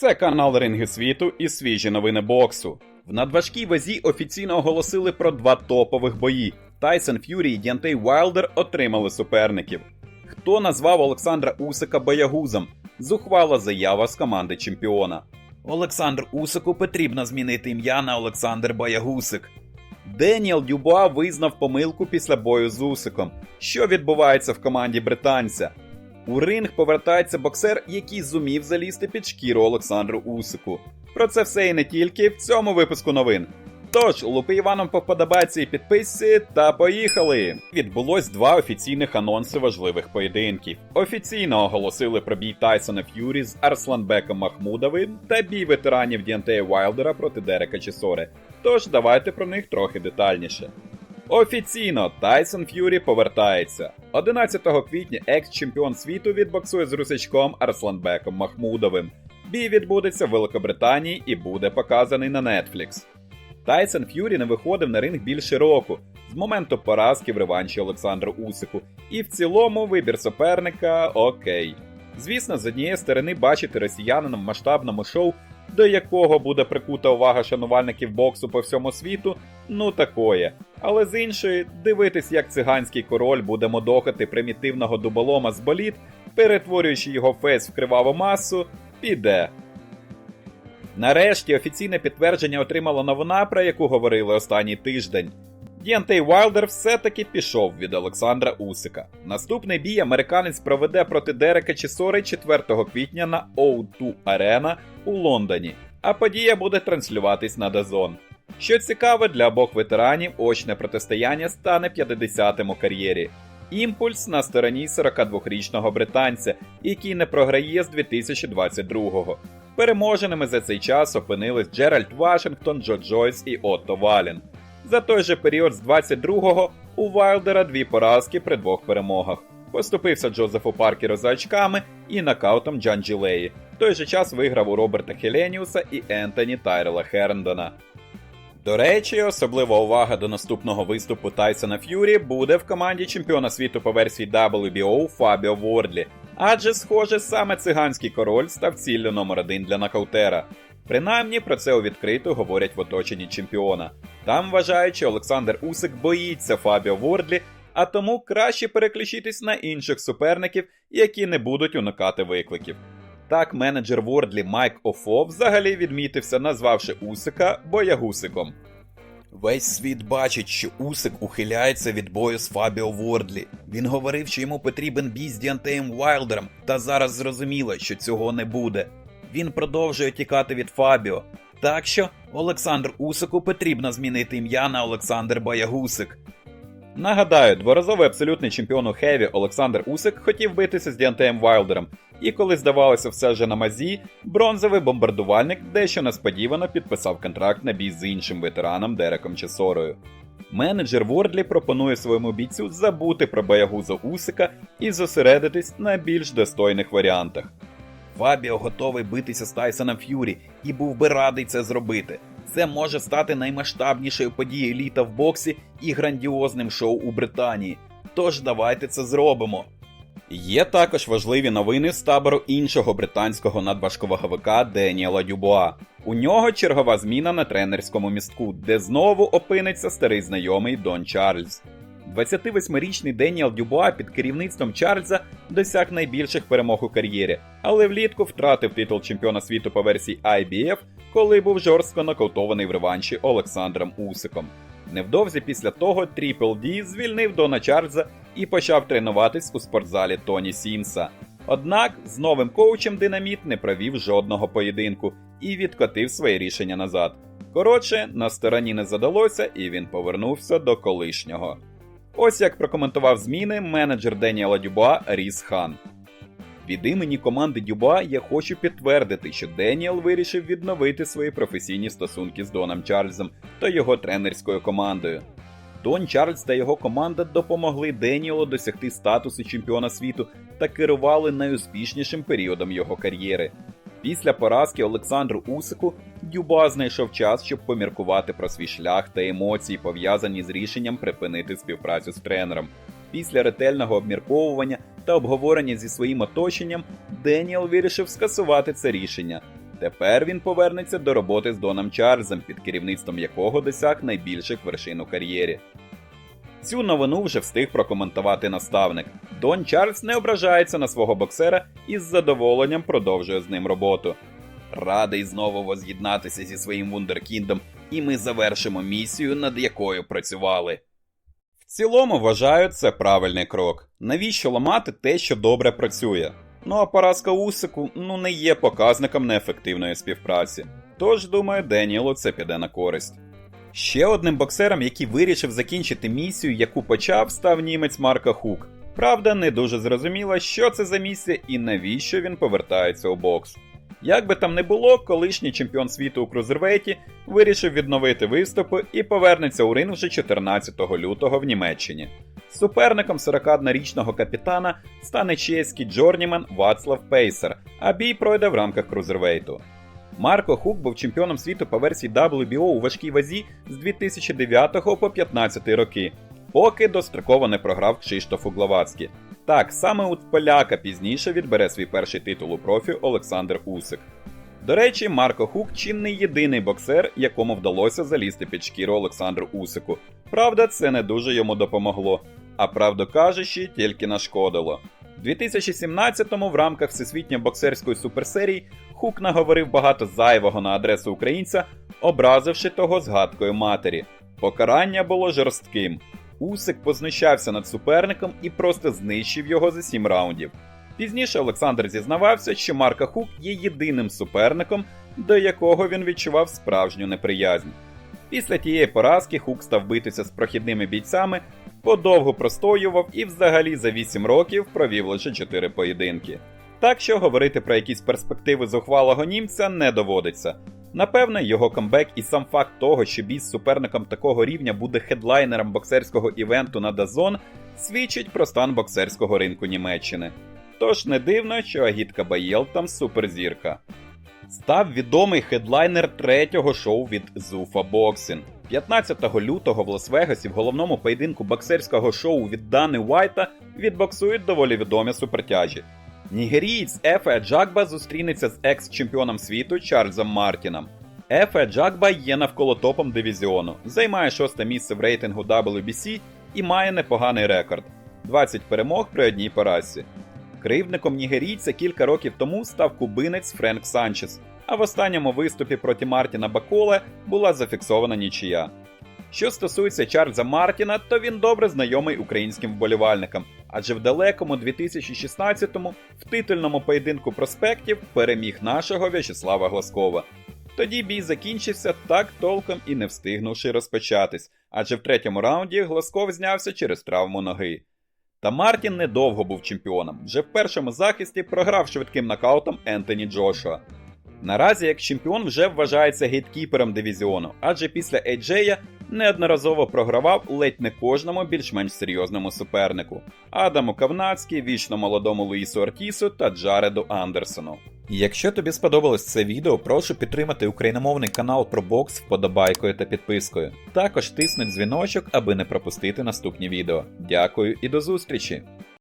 Це канал Ринги світу і свіжі новини боксу. В надважкій вазі офіційно оголосили про два топових бої. Тайсон Ф'юрі і Діантей Вайлдер отримали суперників. Хто назвав Олександра Усика боягузом? Зухвала заява з команди чемпіона. Олександр Усику потрібно змінити ім'я на Олександр Боягусик. Деніел Дюбуа визнав помилку після бою з Усиком. Що відбувається в команді британця? У ринг повертається боксер, який зумів залізти під шкіру Олександру Усику. Про це все і не тільки в цьому випуску новин. Тож, лупи Іваном по вподобайці і підписці та поїхали! Відбулось два офіційних анонси важливих поєдинків. Офіційно оголосили про бій Тайсона Ф'юрі з Арсланбеком Махмудовим та бій ветеранів Діантея Вайлдера проти Дерека Чесори. Тож давайте про них трохи детальніше. Офіційно Тайсон Ф'юрі повертається. 11 квітня екс-чемпіон світу відбоксує з русичком Арсланбеком Махмудовим. Бій відбудеться в Великобританії і буде показаний на Netflix. Тайсон Ф'юрі не виходив на ринг більше року з моменту поразки в реванші Олександру Усику, і в цілому вибір суперника окей. Звісно, з однієї сторони бачити росіянина в масштабному шоу, до якого буде прикута увага шанувальників боксу по всьому світу, ну такое. Але з іншої, дивитись, як циганський король буде модохати примітивного дуболома з боліт, перетворюючи його фейс в криваву масу, піде. Нарешті офіційне підтвердження отримала новина, про яку говорили останній тиждень. Діантей Вайлдер все-таки пішов від Олександра Усика. Наступний бій американець проведе проти Дерека Чесори 4 квітня на O2 Arena у Лондоні, а подія буде транслюватись на Дазон. Що цікаво, для обох ветеранів очне протистояння стане 50-м у кар'єрі. Імпульс на стороні 42-річного британця, який не програє з 2022-го. Переможеними за цей час опинились Джеральд Вашингтон, Джо Джойс і Отто Вален. За той же період з 22-го у Вайлдера дві поразки при двох перемогах. Поступився Джозефу Паркеру за очками і нокаутом Джан Джилеї. В той же час виграв у Роберта Хеленіуса і Ентоні Тайрела Херндона. До речі, особлива увага до наступного виступу Тайсона Ф'юрі буде в команді чемпіона світу по версії WBO Фабіо Вордлі, адже, схоже, саме циганський король став ціллю номер один для нокаутера. Принаймні про це у відкрито говорять в оточенні чемпіона. Там вважають, що Олександр Усик боїться Фабіо Вордлі, а тому краще переключитись на інших суперників, які не будуть уникати викликів. Так, менеджер Вордлі Майк Офо взагалі відмітився, назвавши Усика боягусиком. Весь світ бачить, що Усик ухиляється від бою з Фабіо Вордлі. Він говорив, що йому потрібен бій з Діантеєм Вайлдером, та зараз зрозуміло, що цього не буде. Він продовжує тікати від Фабіо. Так що Олександр Усику потрібно змінити ім'я на Олександр Боягусик. Нагадаю, дворазовий абсолютний чемпіон у Хеві Олександр Усик хотів битися з Діантеєм Вайлдером, і коли здавалося все вже на мазі, бронзовий бомбардувальник дещо несподівано підписав контракт на бій з іншим ветераном Дереком Чесорою. Менеджер Вордлі пропонує своєму бійцю забути про боягуза Усика і зосередитись на більш достойних варіантах. Фабіо готовий битися з Тайсоном Ф'юрі і був би радий це зробити. Це може стати наймасштабнішою подією літа в боксі і грандіозним шоу у Британії. Тож давайте це зробимо. Є також важливі новини з табору іншого британського надважковаговика Деніела Дюбуа. У нього чергова зміна на тренерському містку, де знову опиниться старий знайомий Дон Чарльз. 28-річний Деніел Дюбуа під керівництвом Чарльза досяг найбільших перемог у кар'єрі, але влітку втратив титул чемпіона світу по версії IBF, коли був жорстко нокаутований в реванші Олександром Усиком. Невдовзі після того Тріпл Ді звільнив Дона Чарльза і почав тренуватись у спортзалі Тоні Сімса. Однак з новим коучем Динаміт не провів жодного поєдинку і відкотив своє рішення назад. Коротше, на стороні не задалося, і він повернувся до колишнього. Ось як прокоментував зміни менеджер Деніела Дюбуа Ріс Хан. Від імені команди Дюба я хочу підтвердити, що Деніел вирішив відновити свої професійні стосунки з Доном Чарльзом та його тренерською командою. Дон Чарльз та його команда допомогли Деніелу досягти статусу чемпіона світу та керували найуспішнішим періодом його кар'єри. Після поразки Олександру Усику Дюба знайшов час, щоб поміркувати про свій шлях та емоції, пов'язані з рішенням припинити співпрацю з тренером. Після ретельного обмірковування та обговорення зі своїм оточенням Деніел вирішив скасувати це рішення. Тепер він повернеться до роботи з Доном Чарльзом, під керівництвом якого досяг найбільших вершин у кар'єрі. Цю новину вже встиг прокоментувати наставник. Дон Чарльз не ображається на свого боксера і з задоволенням продовжує з ним роботу. Радий знову воз'єднатися зі своїм вундеркіндом, і ми завершимо місію, над якою працювали. В цілому вважаю це правильний крок. Навіщо ламати те, що добре працює? Ну а поразка Усику ну не є показником неефективної співпраці. Тож, думаю, Деніелу це піде на користь. Ще одним боксером, який вирішив закінчити місію, яку почав, став німець Марка Хук. Правда, не дуже зрозуміло, що це за місія і навіщо він повертається у бокс. Як би там не було, колишній чемпіон світу у крузервейті вирішив відновити виступи і повернеться у ринг вже 14 лютого в Німеччині. Суперником 41-річного капітана стане чеський джорнімен Вацлав Пейсер, а бій пройде в рамках крузервейту. Марко Хук був чемпіоном світу по версії WBO у важкій вазі з 2009 по 2015 роки, поки достроково не програв Кшиштофу Гловацькі. Так, саме у поляка пізніше відбере свій перший титул у профі Олександр Усик. До речі, Марко Хук чи не єдиний боксер, якому вдалося залізти під шкіру Олександру Усику. Правда, це не дуже йому допомогло, а правду кажучи, тільки нашкодило. У 2017-му в рамках Всесвітньої боксерської суперсерії Хук наговорив багато зайвого на адресу українця, образивши того згадкою матері. Покарання було жорстким. Усик познущався над суперником і просто знищив його за 7 раундів. Пізніше Олександр зізнавався, що Марка Хук є єдиним суперником, до якого він відчував справжню неприязнь. Після тієї поразки Хук став битися з прохідними бійцями, подовго простоював і взагалі за 8 років провів лише 4 поєдинки. Так що говорити про якісь перспективи зухвалого німця не доводиться. Напевне, його камбек і сам факт того, що бій з суперником такого рівня буде хедлайнером боксерського івенту на Дазон, свідчить про стан боксерського ринку Німеччини. Тож не дивно, що Агітка Баєл там суперзірка. Став відомий хедлайнер третього шоу від Зуфа Боксін. 15 лютого в Лас-Вегасі в головному поєдинку боксерського шоу від Дани Уайта відбоксують доволі відомі супертяжі. Нігерієць Ефе Джагба зустрінеться з екс-чемпіоном світу Чарльзом Мартіном. Ефе Джагба є навколо топом дивізіону, займає шосте місце в рейтингу WBC і має непоганий рекорд 20 перемог при одній поразці. Кривдником нігерійця кілька років тому став кубинець Френк Санчес, а в останньому виступі проти Мартіна Баколе була зафіксована нічия. Що стосується Чарльза Мартіна, то він добре знайомий українським вболівальникам, адже в далекому 2016-му в титульному поєдинку проспектів переміг нашого В'ячеслава Гласкова. Тоді бій закінчився так толком і не встигнувши розпочатись, адже в третьому раунді Гласков знявся через травму ноги. Та Мартін недовго був чемпіоном. Вже в першому захисті програв швидким нокаутом Ентоні Джошуа. Наразі як чемпіон вже вважається гейткіпером дивізіону, адже після Ейджея неодноразово програвав ледь не кожному більш-менш серйозному супернику Адаму Кавнацькій, вічно молодому Луїсу Ортісу та Джареду Андерсону. Якщо тобі сподобалось це відео, прошу підтримати україномовний канал про бокс вподобайкою та підпискою. Також тисни дзвіночок, аби не пропустити наступні відео. Дякую і до зустрічі!